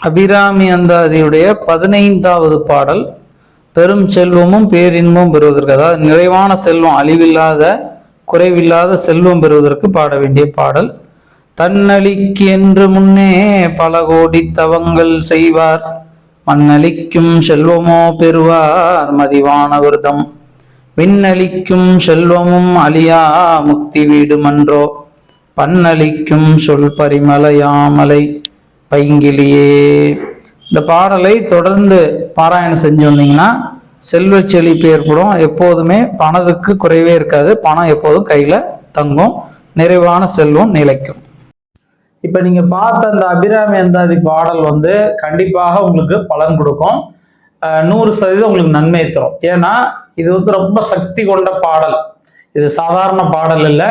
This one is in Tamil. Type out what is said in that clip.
அபிராமி அந்தாதியுடைய பதினைந்தாவது பாடல் பெரும் செல்வமும் பேரின்பமும் பெறுவதற்கு அதாவது நிறைவான செல்வம் அழிவில்லாத குறைவில்லாத செல்வம் பெறுவதற்கு பாட வேண்டிய பாடல். தன்னழிக்கு என்று முன்னே பல கோடி தவங்கள் செய்வார் மண்ணளிக்கும் செல்வமோ பெறுவார் மதிவான விரதம். விண்ணளிக்கும் செல்வமும் அழியா முக்தி வீடுமன்றோ பன்னளிக்கும் சொல் பரிமலையாமலை பைங்கிலியே. இந்த பாடலை தொடர்ந்து பாராயணம் செஞ்சு வந்தீங்கன்னா செல்வ செழிப்பு ஏற்படும். எப்போதுமே பணத்துக்கு குறைவே இருக்காது. பணம் எப்போதும் கையில் தங்கும். நிறைவான செல்வம் நிலைக்கும். இப்போ நீங்கள் பார்த்த அந்த அபிராமி அந்தாதி பாடல் வந்து கண்டிப்பாக உங்களுக்கு பலன் கொடுக்கும். நூறு சதவீதம் உங்களுக்கு நன்மை தரும். ஏன்னா இது வந்து ரொம்ப சக்தி கொண்ட பாடல். இது சாதாரண பாடல் இல்லை.